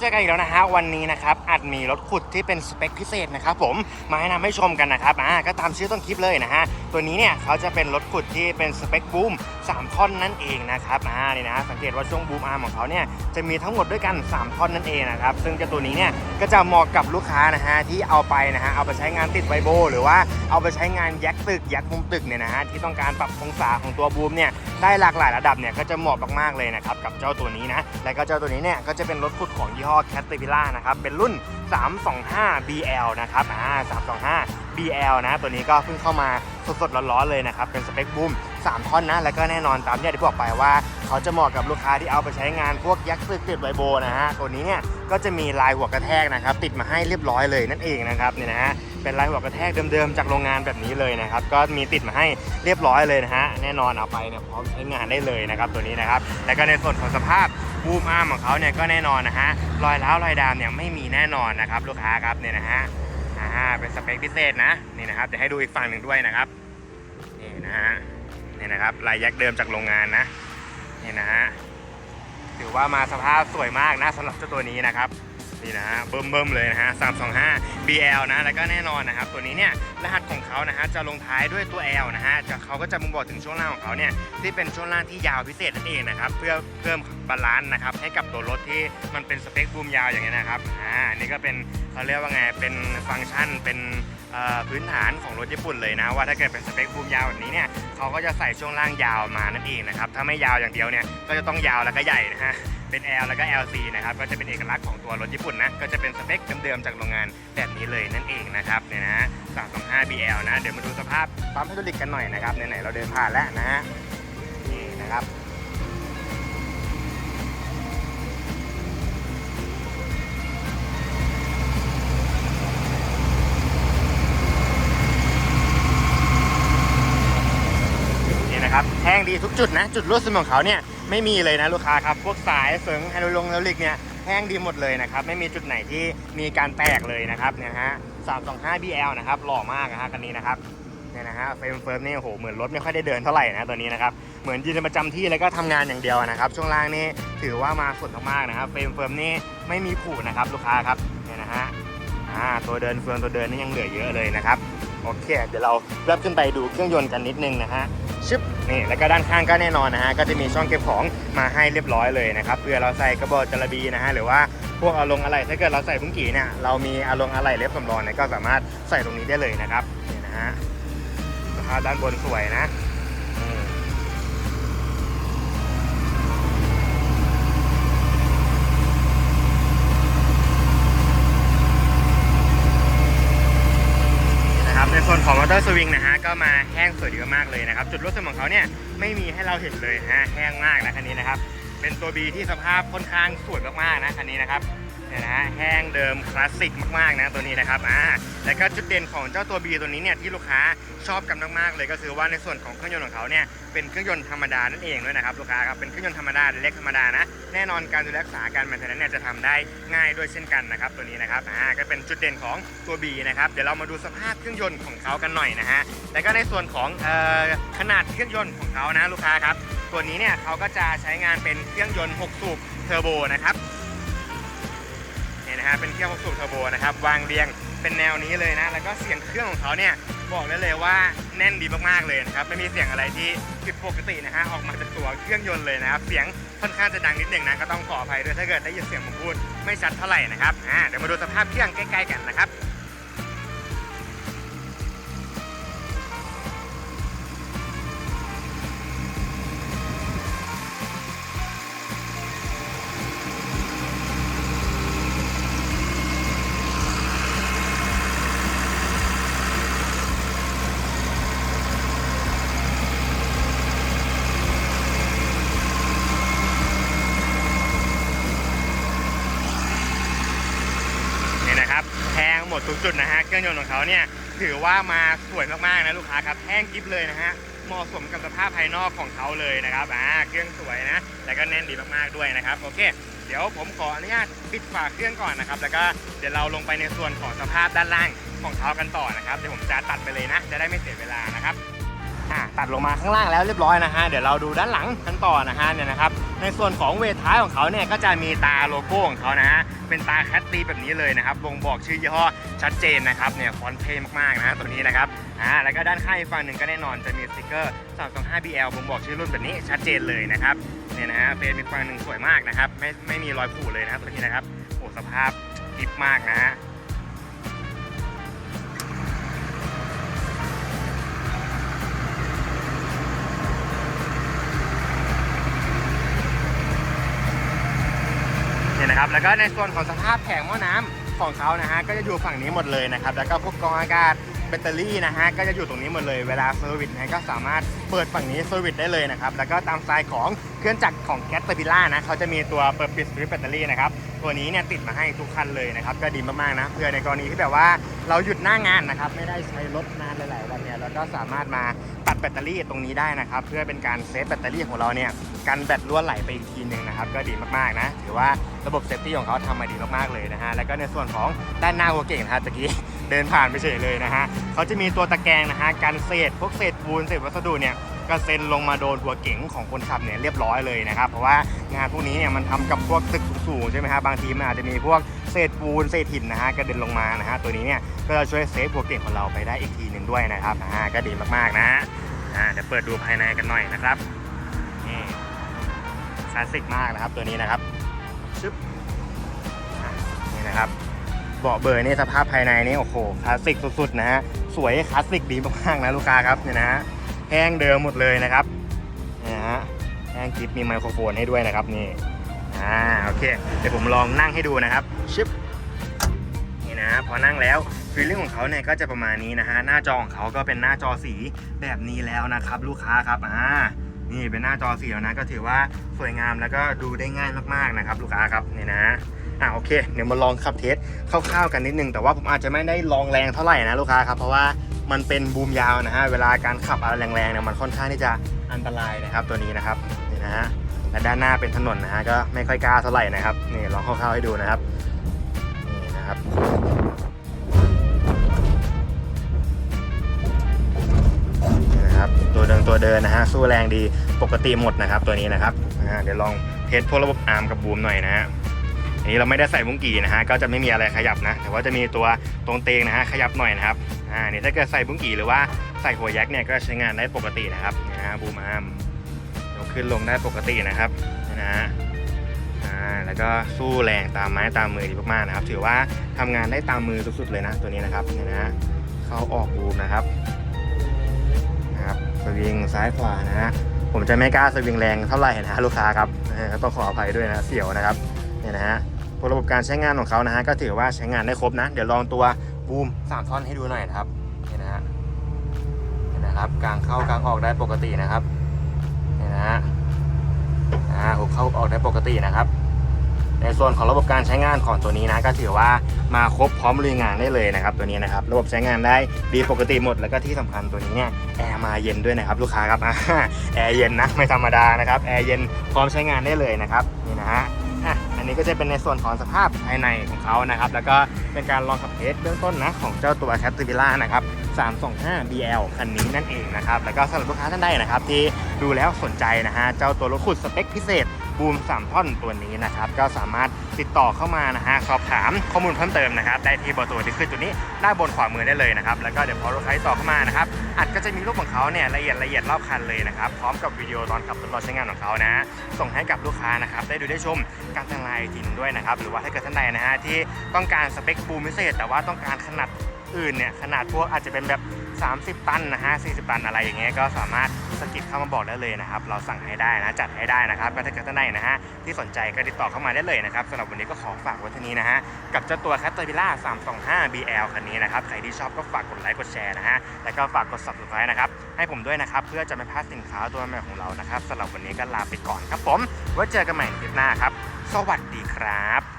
เจอกันอีกแล้วนะฮะวันนี้นะครับอาจมีรถขุดที่เป็นสเปคพิเศษนะครับผมมาให้นำให้ชมกันนะครับอ่าก็ตามชื่อต้นคลิปเลยนะฮะ ตัวนี้เนี่ยเขาจะเป็นรถขุดที่เป็นสเปคบูม3ท่อนนั่นเองนะครับอ่านี่นะฮะสังเกตว่าช่วงบูมอาร์มของเขาเนี่ยจะมีทั้งหมดด้วยกัน 3 ท่อนนั่นเองนะครับซึ่งเจ้าตัวนี้เนี่ยก็จะเหมาะกับลูกค้านะฮะที่เอาไปนะฮะเอาไปใช้งานติดไวโบ หรือว่าเอาไปใช้งานยักตึกยักมุมตึกเนี่ยนะฮะที่ต้องการปรับองศาของตัวบูมเนี่ยได้หลากหลายระดับเนี่ยก็จะเหมาะมากๆเลยนะครับกับเจ้าตัวนี้นะและก็เจ้าตัวนี้เนี่ยก็จะเป็นรถขุดของยี่ห้อ Caterpillar นะครับเป็นรุ่น 325 BL นะครับอ่า325 BL นะ ตัวนี้ก็เพิ่งเข้ามาสดๆร้อนๆเลยนะครับ เป็นสเปคบูม3ท่อนนะ แล้วก็แน่นอนตามที่ได้บอกไปว่า เขาจะเหมาะกับลูกค้าที่เอาไปใช้งานพวกยักษ์ซึกติดไวโบนะฮะ ตัวนี้เนี่ยก็จะมีลายหัวกระแทกนะครับ ติดมาให้เรียบร้อยเลยนั่นเองนะครับเนี่ยนะฮะเป็นลายหัวกระแทกเดิมๆจากโรงงานแบบนี้เลยนะครับ ก็มีติดมาให้เรียบร้อยเลยนะฮะแน่นอนเอาไปเนี่ยพร้อมใช้งานได้เลยนะครับตัวนี้นะครับแล้วก็ในส่วนของสภาพบูมอาร์มของเขาเนี่ยก็แน่นอนนะฮะรอยร้าวรอยดามเนี่ยไม่มีแน่นอนนะครับลูกค้าครับเนี่ยนะฮะ อ่าเป็นสเปคพิเศษนะนี่นะครับเดี๋ยวให้ดูอีกฝั่งหนึ่งด้วยนะครับนี่นะฮะนี่นะครับลายยักษ์เดิมจากโรงงานนะนี่นะฮะถือว่ามาสภาพสวยมากนะสำหรับเจ้าตัวนี้นะครับ นี่นะฮะเบิ่มเบิ่มๆเลยนะฮะ325 BL นะแล้วก็แน่นอนนะครับตัวนี้เนี่ยรหัสของเขานะฮะจะลงท้ายด้วยตัว L นะฮะจะเขาก็จะบ่งบอกถึงช่วงล่างของเขาเนี่ยที่เป็นช่วงล่างที่ยาวพิเศษนั่นเองนะครับเพื่อเพิ่มบาลานซ์นะครับให้กับตัวรถที่มันเป็นสเปคบูมยาวอย่างเงี้ยนะครับอ่านี่ก็เป็นเขาเรียกว่าไงเป็นฟังก์ชันเป็น พื้นฐานของรถญี่ปุ่นเลยนะ ว่าถ้าเกิดเป็นสเปคบูมยาวแบบนี้เนี่ยเขาก็จะใส่ช่วงล่างยาวมานั่นเองนะครับถ้าไม่ยาวอย่างเดียวเนี่ยก็จะต้องยาวแล้วก็ใหญ่นะฮะเป็น L แล้วก็ LC นะครับก็จะเป็นเอกลักษณ์ของตัวรถญี่ปุ่นนะก็จะเป็นสเปคเดิมๆจากโรงงานแบบนี้เลยนั่นเองนะครับเนี่ยนะ 325 BL นะเดี๋ยวมาดูสภาพปั๊มไฮดรอลิกกันหน่อยนะครับไหนๆเราเดินผ่านแล้วนะฮะนี่นะครับ จุดนะจุดรูดซึมของเขาเนี่ยไม่มีเลยนะลูกค้าครับพวกสายเสริงไฮโดรลงไฮดรลิกเนี่ยแห้งดีหมดเลยนะครับไม่มีจุดไหนที่มีการแตกเลยนะครับเนี่ยนะฮะ 325 BL นะครับหล่อมากนะฮะคันนี้นะครับเนี่ยนะฮะเฟรมเฟิร์มนี่โอ้โหเหมือนรถไม่ค่อยได้เดินเท่าไหร่นะตัวนี้นะครับเหมือนยืนประจำที่แล้วก็ทำงานอย่างเดียวนะครับ ช่วงล่างนี่ถือว่ามาสุดมากๆนะครับเฟรมเฟิร์มนี่ไม่มีผุนะครับลูกค้าครับเนี่ยนะฮะอ่าตัวเดินเฟืองตัวเดินนี่ยังเหลือเยอะเลยนะครับ โอเค เดี๋ยวเราเริ่มขึ้นไปดูเครื่องยนต์กันนิดนึงนะฮะชึบนี่แล้วก็ด้านข้างก็แน่นอนนะฮะก็จะมีช่องเก็บของมาให้เรียบร้อยเลยนะครับเพื่อเราใส่กระบอกจระบีนะฮะหรือว่าพวกอารมณ์อะไรถ้าเกิดเราใส่พุ่งกี่เนี่ยเรามีอารมณ์อะไรเล็บสำรองเนี่ยก็สามารถใส่ตรงนี้ได้เลยนะครับนี่นะฮะสภาพด้านบนสวยนะ ในส่วนของมอเตอร์สวิงนะฮะก็มาแห้งสวยดีมากเลยนะครับ จุดรูดซึมของเขาเนี่ยไม่มีให้เราเห็นเลยฮะแห้งมากนะคันนี้นะครับ เป็นตัวบีที่สภาพค่อนข้างสวยมากๆนะคันนี้นะครับ นะฮะแห้งเดิมคลาสสิกมากๆนะตัวนี้นะครับอ่าแล้วก็จุดเด่นของเจ้าตัว B ตัวนี้เนี่ยที่ลูกค้าชอบกันมากๆเลยก็คือว่าในส่วนของเครื่องยนต์ของเขาเนี่ยเป็นเครื่องยนต์ธรรมดานั่นเองด้วยนะครับลูกค้าครับเป็นเครื่องยนต์ธรรมดาเล็กธรรมดานะแน่นอนการดูแลรักษาการแมนเทนเนี่ยจะทำได้ง่ายด้วยเช่นกันนะครับตัวนี้นะครับอ่าก็เป็นจุดเด่นของตัว B นะครับเดี๋ยวเรามาดูสภาพเครื่องยนต์ของเขากันหน่อยนะฮะแล้วก็ในส่วนของเอ่อขนาดเครื่องยนต์ของเขานะลูกค้าครับตัวนี้เนี่ยเขาก็จะใช้งานเป็นเครื่องยนต์ 6 สูบเทอร์โบนะครับ ฮะเป็นเครื่องสูบเทอร์โบนะครับวางเรียงเป็นแนวนี้เลยนะ แล้วก็เสียงเครื่องของเขาเนี่ยบอกได้เลยว่าแน่นดีมากๆเลยนะครับไม่มีเสียงอะไรที่ผิดปกตินะฮะออกมาจากตัวเครื่องยนต์เลยนะครับเสียงค่อนข้างจะดังนิดหนึ่งนะก็ต้องขออภัยด้วยถ้าเกิดได้ยินเสียงผมพูดไม่ชัดเท่าไหร่นะครับอ่าเดี๋ยวมาดูสภาพเครื่องใกล้ๆกันนะครับ แห้งหมดทุกจุดนะฮะเครื่องยนต์ของเขาเนี่ยถือว่ามาสวยมากๆนะลูกค้าครับแห้งกริบเลยนะฮะเหมาะสมกับสภาพภายนอกของเขาเลยนะครับอ่าเครื่องสวยนะแล้วก็แน่นดีมากๆด้วยนะครับโอเค เดี๋ยวผมขออนุญาตปิดฝาเครื่องก่อนนะครับ แล้วก็เดี๋ยวเราลงไปในส่วนของสภาพด้านล่างของเขากันต่อนะครับเดี๋ยวผมจะตัดไปเลยนะ จะได้ไม่เสียเวลานะครับ อะตัดลงมาข้างล่างแล้วเรียบร้อยนะฮะเดี๋ยวเราดูด้านหลังกันต่อนะฮะเนี่ยนะครับในส่วนของเวท้ายของเขาเนี่ยก็จะมีตาโลโก้ของเขานะฮะเป็นตาแคตตีแบบนี้เลยนะครับบ่งบอกชื่อยี่ห้อชัดเจนนะครับเนี่ยฟอนต์เท่มากๆนะฮะตัวนี้นะครับอ่าแล้วก็ด้านข้างอีกฝั่งหนึ่งก็แน่นอนจะมีสติกเกอร์ 325BL บ่งบอกชื่อรุ่นแบบนี้ชัดเจนเลยนะครับเนี่ยนะฮะเฟรมอีกฝั่งหนึ่งสวยมากนะครับไม่ไม่มีรอยผุเลยนะตัวนี้นะครับโอ้สภาพดิบมากนะฮะ แล้วก็ในส่วนของสภาพแผงหม้อน้ำของเขานะฮะก็จะอยู่ฝั่งนี้หมดเลยนะครับ แล้วก็พวกกองอากาศ แบตเตอรี่นะฮะก็จะอยู่ตรงนี้หมดเลยเวลาเซอร์วิสนะก็สามารถเปิดฝั่งนี้เซอร์วิสได้เลยนะครับแล้วก็ตามสไตล์ของเครื่องจักรของแคทเตอร์พิล่านะเขาจะมีตัวเปิดปิดสวิตช์แบตเตอรี่นะครับตัวนี้เนี่ยติดมาให้ทุกคันเลยนะครับก็ดีมากๆนะเพื่อในกรณีที่แบบว่าเราหยุดหน้างานนะครับไม่ได้ใช้รถนานหลายๆวันเนี่ยเราก็สามารถมาตัดแบตเตอรี่ตรงนี้ได้นะครับเพื่อเป็นการเซฟแบตเตอรี่ของเราเนี่ยกันแบตรั่วไหลไปอีกทีหนึ่งนะครับก็ดีมากๆนะถือว่าระบบเซฟตี้ของเขาทำมาดีมากๆเลยนะฮะแล้วก็ในส่วนของด้านหน้าหัวเก่งนะครับตะกี้ เดินผ่านไปเฉยเลยนะฮะเขาจะมีตัวตะแกรงนะฮะกันเศษพวกเศษปูนเศษวัสดุเนี่ยกระเซ็นลงมาโดนหัวเก๋งของคนขับเนี่ยเรียบร้อยเลยนะครับ เพราะว่างานพวกนี้เนี่ยมันทำกับพวกตึกสูงๆใช่ไหมฮะบางทีมันอาจจะมีพวกเศษปูนเศษหินนะฮะกระเด็นลงมานะฮะตัวนี้เนี่ยก็จะช่วยเซฟหัวเก่งของเราไปได้อีกทีหนึ่งด้วยนะครับอ่าก็ดีมากๆนะอ่าเดี๋ยวเปิดดูภายในกันหน่อยนะครับนี่คลาสสิกมากนะครับตัวนี้นะครับชึบนี่นะครับ เบาะเบอร์นี่สภาพภายในนี่โอ้โหคลาสสิกสุดๆนะฮะสวยคลาสสิกดีมากๆนะลูกค้าครับเนี่ยนะฮะแห้งเดิมหมดเลยนะครับนี่ยนะฮะแห้งกริปมีไมโครโฟนให้ด้วยนะครับนี่อ่าโอเคเดี๋ยวผมลองนั่งให้ดูนะครับชิปนี่นะพอนั่งแล้วฟีลลิ่งของเขาเนี่ยก็จะประมาณนี้นะฮะหน้าจอของเขาก็เป็นหน้าจอสีแบบนี้แล้วนะครับ ลูกค้าครับอ่านี่เป็นหน้าจอสีแล้วนะก็ถือว่าสวยงามแล้วก็ดูได้ง่ายมากๆนะครับ ลูกค้าครับนี่นะ อ่าโอเค เดี๋ยวมาลองขับเทสคร่าวๆกันนิดนึง แต่ว่าผมอาจจะไม่ได้ลองแรงเท่าไหร่นะลูกค้าครับ เพราะว่ามันเป็นบูมยาวนะฮะ เวลาการขับอะไรแรงๆเนี่ยมันค่อนข้างที่จะอันตรายนะครับตัวนี้นะครับ นี่นะฮะ และด้านหน้าเป็นถนนนะฮะ ก็ไม่ค่อยกล้าเท่าไหร่นะครับ นี่ลองคร่าวๆให้ดูนะครับ นี่นะครับนะครับตัวเดินตัวเดินนะฮะสู้แรงดีปกติหมดนะครับตัวนี้นะครับอ่าเดี๋ยวลองเทสพวกระบบอาร์มกับบูมหน่อยนะฮะ นี้เราไม่ได้ใส่บุ้งกี่นะฮะก็จะไม่มีอะไรขยับนะ แต่ว่าจะมีตัวตรงเตงนะฮะขยับหน่อยนะครับอ่านี่ถ้าเกิดใส่บุ้งกี่หรือว่าใส่หัวแยักเนี่ยก็ใช้งานได้ปกตินะครับนะฮะบูมอาร์มยกขึ้นลงได้ปกตินะครับนี่นะฮะอ่าแล้วก็สู้แรงตามไม้ตามมือดีมากๆนะครับ ถือว่าทำงานได้ตามมือสุดๆเลยนะตัวนี้นะครับนี่นะเข้าออกบูมนะครับนะครับสวิงซ้ายขวานะฮะผมจะไม่กล้าสวิงแรงเท่าไหร่นะลูกค้าครับเออต้องขออภัยด้วยนะเสี่ยวนะครับเนี่ยนะฮะ ระบบการใช้งานของเขานะฮะก็ถือว่าใช้งานได้ครบนะ เดี๋ยวลองตัวบูมสามท่อนให้ดูหน่อยนะครับเนี่นะฮะเนี่นะครับกลางเข้ากลางออกได้ปกตินะครับเนี่นะฮะอ่าหุบเข้าออกได้ปกตินะครับในส่วนของระบบการใช้งานของตัวนี้นะก็ถือว่ามาครบพร้อมลุยงานได้เลยนะครับ ตัวนี้นะครับระบบใช้งานได้ดีปกติหมดแล้วก็ที่สำคัญตัวนี้เนี่ยแอร์มาเย็นด้วยนะครับลูกค้าครับแอร์เย็นนะไม่ธรรมดานะครับแอร์เย็นพร้อมใช้งานได้เลยนะครับนี่นะฮะ นนี้ก็จะเป็นในส่วนของสภาพภายในของเขานะครับ แล้วก็เป็นการลองขับเทสเบื้องต้นนะของเจ้าตัว c a t e r p i l l a นะครับ 325 BL คันนี้นั่นเองนะครับ แล้วก็สำหรับลูกค้าท่านใดนะครับ ที่ดูแล้วสนใจนะฮะเจ้าตัวรถขุดสเปคพิเศษบูม 3 ท่อนตัวนี้นะครับ ก็สามารถติดต่อเข้ามานะฮะสอบถามข้อมูลเพิ่มเติมนะครับ ได้ที่เบอร์โทรที่ขึ้นจุดนี้ด้านบนขวามือได้เลยนะครับ แล้วก็เดี๋ยวพอลูกค้าติดต่อเข้ามานะครับ อัดก็จะมีรูปของเขาเนี่ยละเอียดละเอียดรอบคันเลยนะครับ พร้อมกับวิดีโอตอนขับทดลองใช้งานของเขานะ ส่งให้กับลูกค้านะครับ ได้ดูได้ชมการทางไลน์ทินด้วยนะครับ หรือว่าถ้าเกิดท่านใดนะฮะที่ต้องการสเปคบูมพิเศษ แต่ว่าต้องการขนาด อื่นเนี่ยขนาดพวกอาจจะเป็นแบบ 30 ตันนะฮะ40 ตันอะไรอย่างเงี้ยก็สามารถสกิดเข้ามาบอกได้เลยนะครับ เราสั่งให้ได้นะจัดให้ได้นะครับถ้าเกิดท่านใดนะฮะที่สนใจก็ติดต่อเข้ามาได้เลยนะครับสำหรับวันนี้ก็ขอฝากไว้เท่นี้นะฮะกับเจ้าตัว c a t e r p i l l a r 325 BL คันนี้นะครับใครที่ชอบก็ฝากกดไลค์กดแชร์นะฮะแล้วก็ฝากกด subscribe นะครับให้ผมด้วยนะครับเพื่อจะไม่พลาดสินค้าตัวใหม่ของเรานะครับสำหรับวันนี้ก็ลาไปก่อนครับผมไว้เจอกันใหม่คลิปหน้าครับ สวัสดีครับ